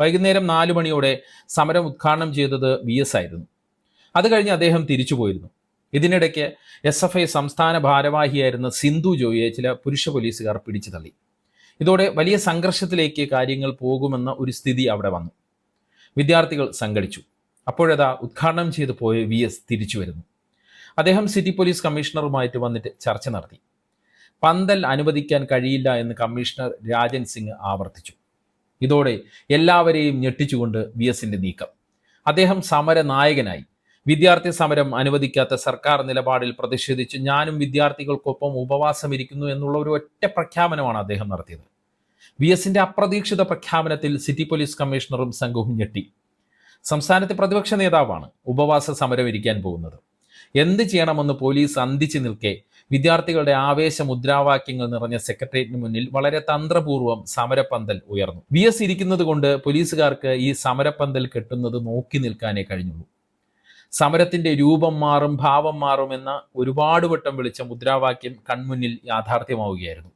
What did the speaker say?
വൈകുന്നേരം നാലു മണിയോടെ സമരം ഉദ്ഘാടനം ചെയ്തത് വി എസ് ആയിരുന്നു. അത് കഴിഞ്ഞ് അദ്ദേഹം തിരിച്ചു പോയിരുന്നു. ഇതിനിടയ്ക്ക് എസ് എഫ് ഐ സംസ്ഥാന ഭാരവാഹിയായിരുന്ന സിന്ധു ജോയിയെ ചില പുരുഷ പോലീസുകാർ പിടിച്ചു തള്ളി. ഇതോടെ വലിയ സംഘർഷത്തിലേക്ക് കാര്യങ്ങൾ പോകുമെന്ന ഒരു സ്ഥിതി അവിടെ വന്നു. വിദ്യാർത്ഥികൾ സംഘടിച്ചു. അപ്പോഴതാ ഉദ്ഘാടനം ചെയ്തു പോയ വി എസ് തിരിച്ചു വരുന്നു. അദ്ദേഹം സിറ്റി പോലീസ് കമ്മീഷണറുമായിട്ട് വന്നിട്ട് ചർച്ച നടത്തി. പന്തൽ അനുവദിക്കാൻ കഴിയില്ല എന്ന് കമ്മീഷണർ രാജൻ സിംഗ് ആവർത്തിച്ചു. ഇതോടെ എല്ലാവരെയും ഞെട്ടിച്ചുകൊണ്ട് വി എസിന്റെ നീക്കം. അദ്ദേഹം സമര നായകനായി വിദ്യാർത്ഥി സമരം അനുവദിക്കാത്ത സർക്കാർ നിലപാടിൽ പ്രതിഷേധിച്ച് ഞാനും വിദ്യാർത്ഥികൾക്കൊപ്പം ഉപവാസമിരിക്കുന്നു എന്നുള്ള ഒരു ഒറ്റ പ്രഖ്യാപനമാണ് അദ്ദേഹം നടത്തിയത്. വി എസിന്റെ അപ്രതീക്ഷിത പ്രഖ്യാപനത്തിൽ സിറ്റി പോലീസ് കമ്മീഷണറും സംഘവും ഞെട്ടി. സംസ്ഥാനത്തെ പ്രതിപക്ഷ നേതാവാണ് ഉപവാസ സമരം ഇരിക്കാൻ പോകുന്നത്. എന്ത് ചെയ്യണമെന്ന് പോലീസ് അന്തിച്ചു നിൽക്കെ. വിദ്യാർത്ഥികളുടെ ആവേശ മുദ്രാവാക്യങ്ങൾ നിറഞ്ഞ സെക്രട്ടേറിയറ്റിന് മുന്നിൽ വളരെ തന്ത്രപൂർവം സമരപ്പന്തൽ ഉയർന്നു. വി എസ് ഇരിക്കുന്നത് കൊണ്ട് പോലീസുകാർക്ക് ഈ സമരപ്പന്തൽ കെട്ടുന്നത് നോക്കി നിൽക്കാനേ കഴിഞ്ഞുള്ളൂ. സമരത്തിന്റെ രൂപം മാറും ഭാവം മാറും എന്ന ഒരുപാട് വട്ടം വിളിച്ച മുദ്രാവാക്യം കൺമുന്നിൽ യാഥാർത്ഥ്യമാവുകയായിരുന്നു.